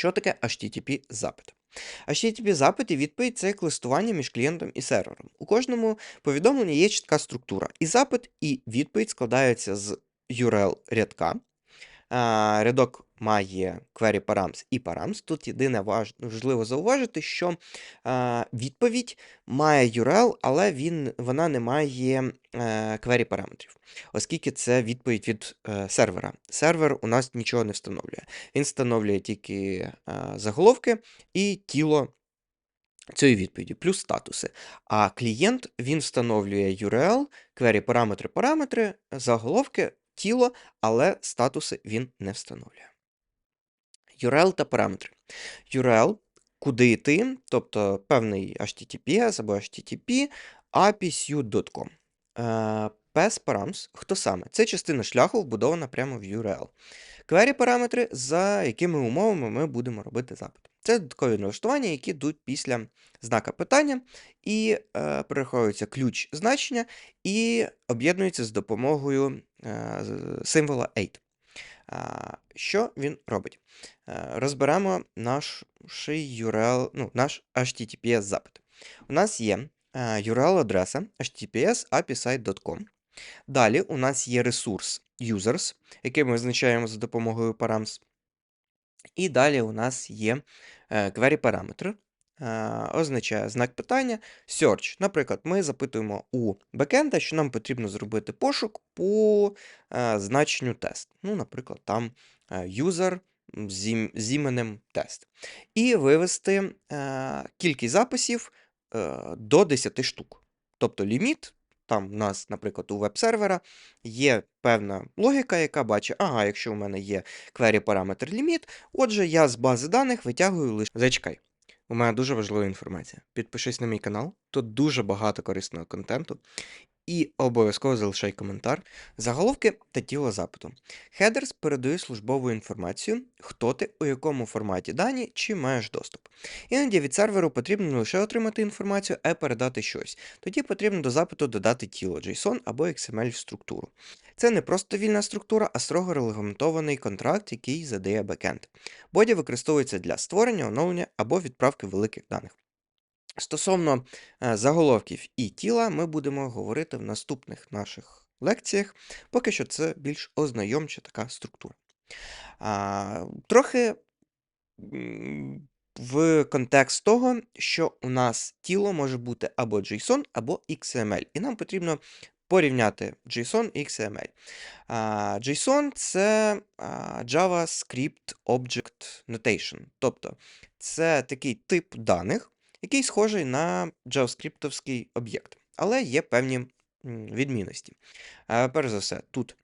Що таке HTTP запит? HTTP запит і відповідь це як листування між клієнтом і сервером. У кожному повідомленні є чітка структура. І запит, і відповідь складаються з URL рядка. Рядок має query params і params. Тут єдине важливо зауважити, що відповідь має URL, але він, вона не має е, query параметрів, оскільки це відповідь від е, сервера. Сервер у нас нічого не встановлює. Він встановлює тільки е, заголовки і тіло цієї відповіді, плюс статуси. А клієнт він встановлює URL, query параметри, параметри, заголовки, тіло, але статуси він не встановлює. URL та параметри. URL, куди йти, тобто певний HTTPS або HTTP, API Е, PS params, хто саме? Це частина шляху, вбудована прямо в URL. Query параметри, за якими умовами ми будемо робити запит. Це додаткові налаштування, які йдуть після знака питання, і е, перераховується ключ значення і об'єднується з допомогою е, символа 8. А, Що він робить? Е, Розберемо наш URL, ну, наш HTTPS запит. У нас є е, URL-адреса https apisite.com. Далі у нас є ресурс users, який ми визначаємо за допомогою params. І далі у нас є е, query параметр. е, Означає знак питання search. Наприклад, ми запитуємо у бекенда, що нам потрібно зробити пошук по е, значенню тест. Ну, наприклад, там user з іменем тест. І вивести кількість записів до 10 штук. Тобто ліміт, там у нас, наприклад, у веб-сервера є певна логіка, яка бачить, ага, якщо у мене є query параметр ліміт, отже, я з бази даних витягую лише. Зачекай. У мене дуже важлива інформація. Підпишись на мій канал, тут дуже багато корисного контенту. І обов'язково залишай коментар, заголовки та тіло запиту. Хедерс передає службову інформацію, хто ти, у якому форматі дані, чи маєш доступ. Іноді від серверу потрібно не лише отримати інформацію, а й передати щось. Тоді потрібно до запиту додати тіло JSON або XML в структуру. Це не просто вільна структура, а строго регламентований контракт, який задає бекенд. Боді використовується для створення, оновлення або відправки великих даних. Стосовно е, заголовків і тіла, ми будемо говорити в наступних наших лекціях. Поки що це більш ознайомча така структура. Трохи в контекст того, що у нас тіло може бути або JSON, або XML. І нам потрібно порівняти JSON і XML. JSON це JavaScript Object Notation. Тобто це такий тип даних, який схожий на JavaScript об'єкт, але є певні відмінності. Перш за все, тут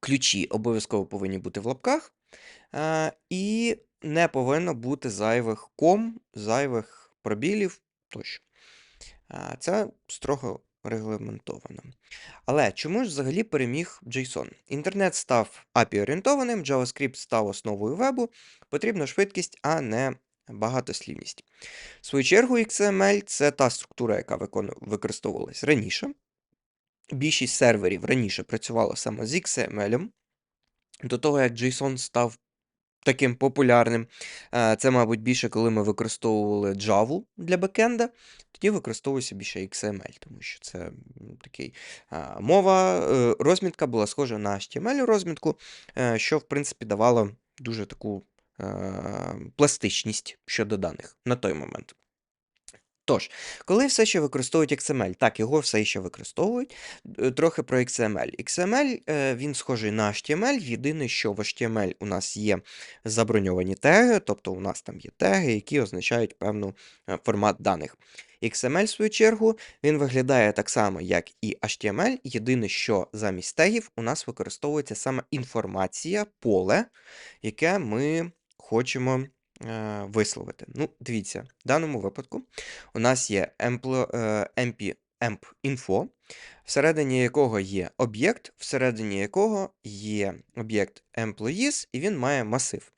ключі обов'язково повинні бути в лапках, і не повинно бути зайвих ком, зайвих пробілів тощо. Це строго регламентовано. Але чому ж взагалі переміг JSON? Інтернет став API-орієнтованим, JavaScript став основою вебу, потрібна швидкість, а не багатослівність. В свою чергу, XML це та структура, яка використовувалась раніше. Більшість серверів раніше працювала саме з XML. До того, як JSON став таким популярним, е, це, мабуть, більше, коли ми використовували Java для бекенда, тоді використовується більше XML, тому що це такий мова, е, розмітка була схожа на HTML розмітку, е, що, в принципі, давало дуже таку е, пластичність щодо даних на той момент. Тож, коли все ще використовують XML, так, його все ще використовують. Е, Трохи про XML. XML е, він схожий на HTML. Єдине, що в HTML у нас є заброньовані теги, тобто у нас там є теги, які означають певну е, формат даних. XML, в свою чергу, він виглядає так само, як і HTML. Єдине, що замість тегів у нас використовується саме інформація, поле, яке ми хочемо е, висловити. Ну, дивіться, в даному випадку у нас є emplo- е, всередині якого є об'єкт, всередині якого є об'єкт employees, і він має масив.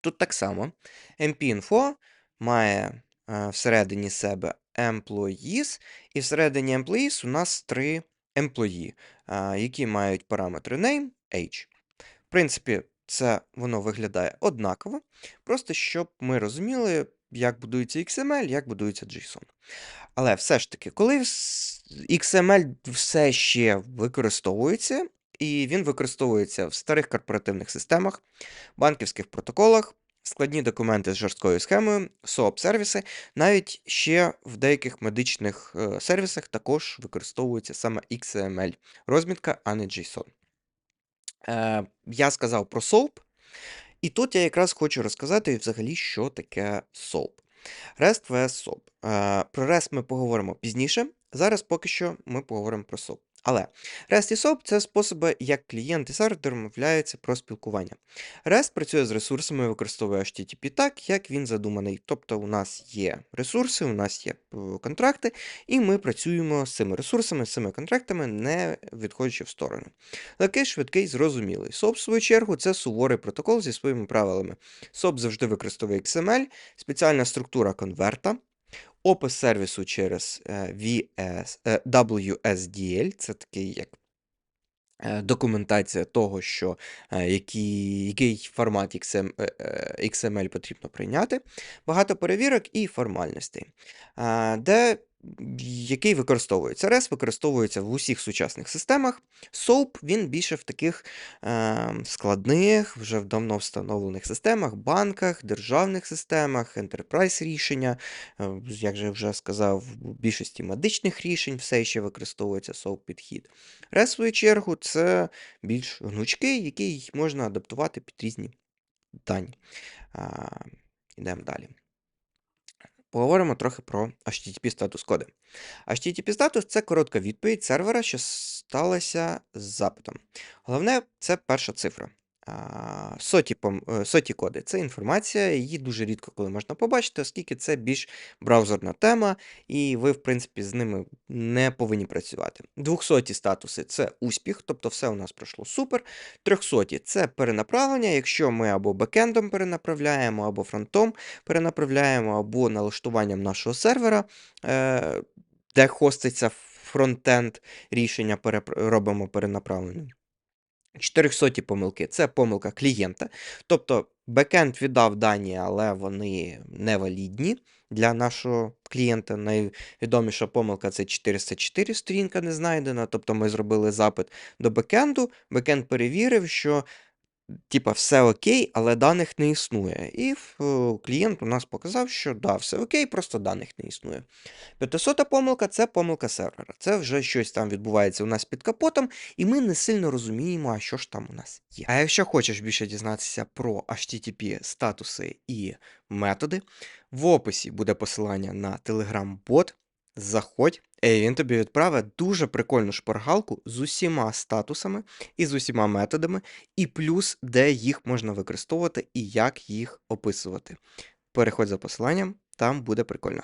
Тут так само mp-info має е, всередині себе employees, і всередині employees у нас три employee, е, які мають параметри name, age. В принципі, це воно виглядає однаково, просто щоб ми розуміли, як будується XML, як будується JSON. Але все ж таки, коли XML все ще використовується, і він використовується в старих корпоративних системах, банківських протоколах, складні документи з жорсткою схемою, SOAP-сервіси, навіть ще в деяких медичних е, сервісах також використовується саме XML розмітка, а не JSON. Е, я сказав про SOAP, і тут я якраз хочу розказати взагалі, що таке SOAP. REST vs SOAP. Е, Про REST ми поговоримо пізніше. Зараз поки що ми поговоримо про SOAP. Але REST і SOAP – це способи, як клієнт і сервер домовляються про спілкування. REST працює з ресурсами, використовує HTTP так, як він задуманий. Тобто у нас є ресурси, у нас є е, контракти, і ми працюємо з цими ресурсами, з цими контрактами, не відходячи в сторону. Легкий, швидкий, зрозумілий. SOAP, в свою чергу, це суворий протокол зі своїми правилами. SOAP завжди використовує XML, спеціальна структура конверта, опис сервісу через е, VS, е, WSDL, це такий як е, документація того, що який, який формат XM, XML потрібно прийняти, багато перевірок і формальностей, де який використовується. REST використовується в усіх сучасних системах. SOAP він більше в таких е, складних, вже в давно встановлених системах, банках, державних системах, enterprise рішення. Е, Як же вже сказав, в більшості медичних рішень все ще використовується SOAP підхід. REST, в свою чергу, це більш гнучкий, який можна адаптувати під різні дані. А, Йдемо далі. Поговоримо трохи про HTTP статус коди. HTTP статус це коротка відповідь сервера, що сталася з запитом. Головне це перша цифра. А, Соті, пом- е, соті коди це інформація, її дуже рідко коли можна побачити, оскільки це більш браузерна тема, і ви, в принципі, з ними не повинні працювати. Двохсоті статуси це успіх, тобто все у нас пройшло супер. Трьохсоті це перенаправлення, якщо ми або бекендом перенаправляємо, або фронтом перенаправляємо, або налаштуванням нашого сервера, е, де хоститься фронтенд рішення, робимо перенаправленням. 400 помилки це помилка клієнта. Тобто бекенд віддав дані, але вони невалідні для нашого клієнта. Найвідоміша помилка це 404 сторінка не знайдена. Тобто ми зробили запит до бекенду, бекенд перевірив, що типа все окей, але даних не існує. І е, клієнт у нас показав, що да, все окей, просто даних не існує. 500 помилка це помилка сервера. Це вже щось там відбувається у нас під капотом, і ми не сильно розуміємо, а що ж там у нас є. А якщо хочеш більше дізнатися про HTTP статуси і методи, в описі буде посилання на Telegram-бот. Заходь, і він тобі відправить дуже прикольну шпаргалку з усіма статусами і з усіма методами, і плюс, де їх можна використовувати і як їх описувати. Переходь за посиланням, там буде прикольно.